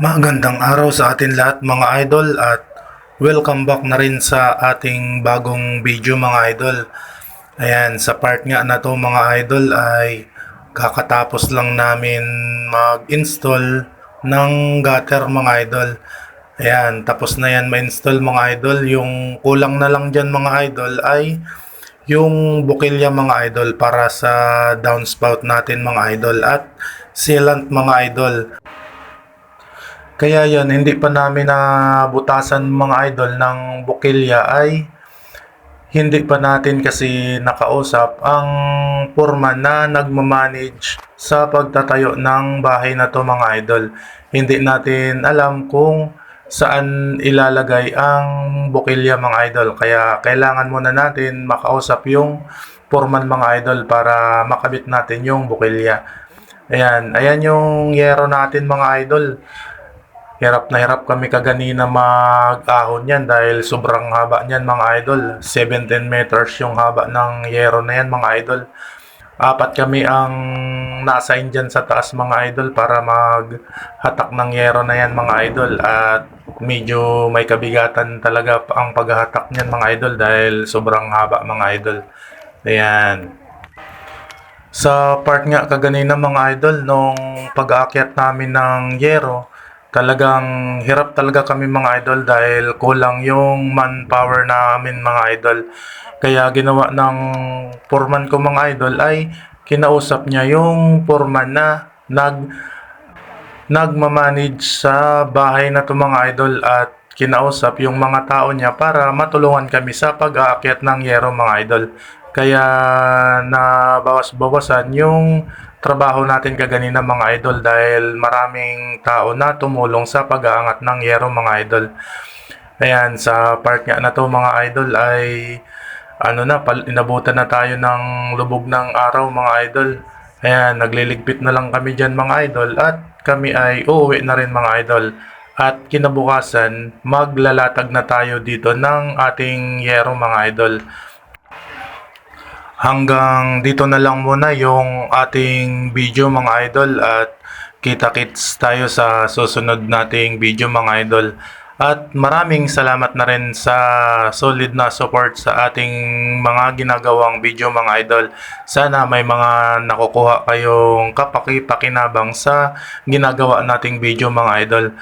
Magandang araw sa atin lahat mga idol at welcome back na rin sa ating bagong video mga idol. Ayan, sa part nga na to mga idol ay kakatapos lang namin mag-install ng gutter mga idol. Ayan, tapos na yan ma-install mga idol. Yung kulang na lang dyan mga idol ay yung bukilya mga idol para sa downspout natin mga idol at sealant mga idol. Kaya yan, hindi pa namin nabutasan mga idol ng bukilya ay hindi pa natin kasi nakausap ang forma na nagmamanage sa pagtatayo ng bahay na to mga idol. Hindi natin alam kung saan ilalagay ang bukilya mga idol. Kaya kailangan muna natin makausap yung foreman mga idol para makabit natin yung bukilya. Ayan, ayan yung yero natin mga idol. Hirap na hirap kami kaganina mag-ahon yan dahil sobrang haba niyan mga idol. 17 meters yung haba ng yero na yan mga idol. Apat kami ang nasa dyan sa taas mga idol para maghatak ng yero na yan mga idol. At medyo may kabigatan talaga ang paghahatak niyan mga idol dahil sobrang haba mga idol. Ayan. Sa part nga kaganina mga idol, nung pag-aakyat namin ng Yero, talagang hirap talaga kami mga idol dahil kulang yung manpower namin mga idol. Kaya ginawa ng foreman ko mga idol ay kinausap niya yung foreman na nag nagmamanage sa bahay na to mga idol at kinausap yung mga tao niya para matulungan kami sa pag-aakyat ng Yero mga idol. Kaya nabawas-bawasan yung trabaho natin kaganina mga idol dahil maraming tao na tumulong sa pag-aangat ng Yero mga idol. Ayan, sa part nga na to mga idol ay ano na, pal- inabutan na tayo ng lubog ng araw mga idol. Ayan, nagliligpit na lang kami dyan mga idol at kami ay uuwi na rin mga idol. At kinabukasan, maglalatag na tayo dito ng ating yero mga idol. Hanggang dito na lang muna yung ating video mga idol at kita-kits tayo sa susunod nating video mga idol. At maraming salamat na rin sa solid na support sa ating mga ginagawang video mga idol. Sana may mga nakukuha kayong kapaki-pakinabang sa ginagawa nating video mga idol.